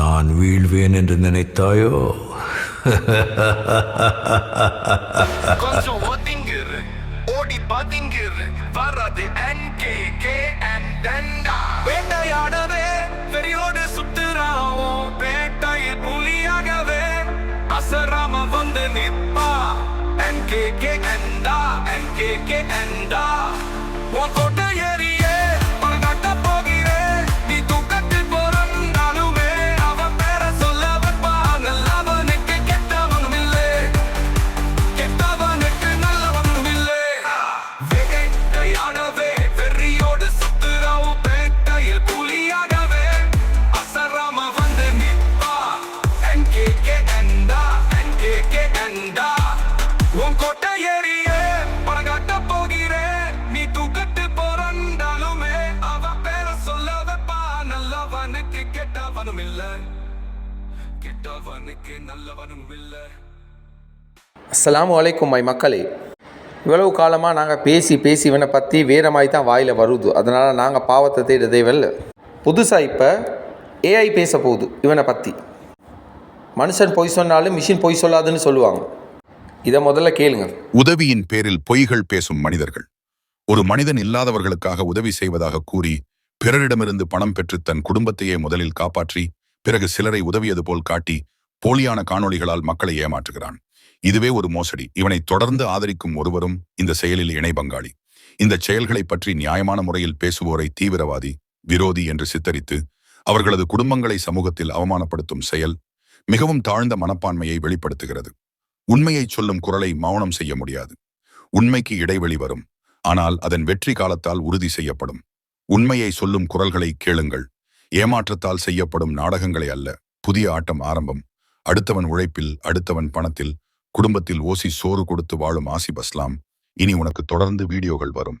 நான் வீழ்வேன் என்று நினைத்தாயோ? கொஞ்சம் ஒதுங்கிரு. ஓடி பதுங்கிரு. வராது கே and டண்டா வேட்டையாடவே வெறியோடு சுத்துறாவும் வேட்டையில் புலியாகவே அசராம வந்து நிப்பா NKK அண்டா NKK அண்டா உன் கொட்டை ஏறி கொட்டை வலைக்கும் பணம் போகிறேன் நீ அவ பேர சொல்ல வைப்பா. நல்லவனுக்கு கெட்டவனும் கெட்டவனுக்கு நல்லவனும் மை மக்களே. இவ்வளவு காலமாக நாங்கள் பேசி பேசி இவனை பற்றி வீரமாய் மாதிரி தான் வாயில் வருது. அதனால் நாங்கள் பாவத்தை தேட தேவையில்ல. புதுசாக இப்போ ஏஐ பேச போகுது இவனை பற்றி மனுஷன் பொய் சொன்னாலும் மிஷின் பொய் சொல்லாதுன்னு சொல்லுவாங்க. இதை முதல்ல கேளுங்க. உதவியின் பேரில் பொய்கள் பேசும் மனிதர்கள். ஒரு மனிதன் இல்லாதவர்களுக்காக உதவி செய்வதாக கூறி பிறரிடமிருந்து பணம் பெற்று தன் குடும்பத்தையே முதலில் காப்பாற்றி பிறகு சிலரை உதவியது போல் காட்டி போலியான காணொளிகளால் மக்களை ஏமாற்றுகிறான். இதுவே ஒரு மோசடி. இவனை தொடர்ந்து ஆதரிக்கும் ஒருவரும் இந்த செயலில் இணை பங்காளி. இந்த செயல்களை பற்றி நியாயமான முறையில் பேசுவோரை தீவிரவாதி விரோதி என்று சித்தரித்து அவர்களது குடும்பங்களை சமூகத்தில் அவமானப்படுத்தும் செயல் மிகவும் தாழ்ந்த மனப்பான்மையை வெளிப்படுத்துகிறது. உண்மையை சொல்லும் குரலை மௌனம் செய்ய முடியாது. உண்மைக்கு இடைவெளி வரும். ஆனால் அதன் வெற்றி காலத்தால் உறுதி செய்யப்படும். உண்மையை சொல்லும் குரல்களை கேளுங்கள். ஏமாற்றத்தால் செய்யப்படும் நாடகங்களை அல்ல. புதிய ஆட்டம் ஆரம்பம். அடுத்தவன் உழைப்பில் அடுத்தவன் பணத்தில் குடும்பத்தில் ஓசி சோறு கொடுத்து வாழும் ஆசிப் அஸ்லாம். இனி உனக்கு தொடர்ந்து வீடியோகள் வரும்.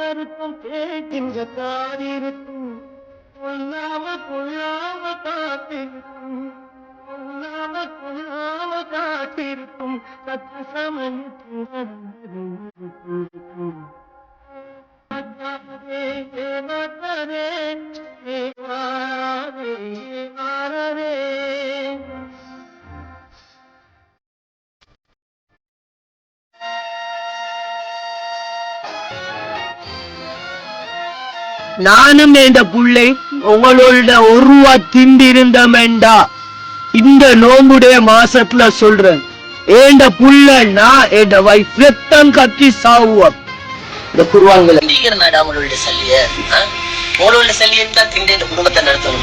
வருத்தம் கேட்கின்ற காதிருக்கும் கொல்லாம கொள்ளாம காத்திருக்கும். கொல்லாம கொள்ளாம காத்திருக்கும். சற்று சமயத்தில் நானும் இந்த புள்ளை உங்களோட ஒரு ரூபா திண்டிருந்தமெண்டா. இந்த நோம்புடைய மாசத்துல சொல்றேன். ஏண்ட புள்ள நான் ஏண்ட வைஃப் ரத்தம் கத்தி சாவுவோம் இந்த குருவாங்களை நீங்க மேடம் உங்களுடைய சல்லிய உங்களுடைய சல்லியை தான் திண்டு இந்த குடும்பத்தை நடத்தணும்.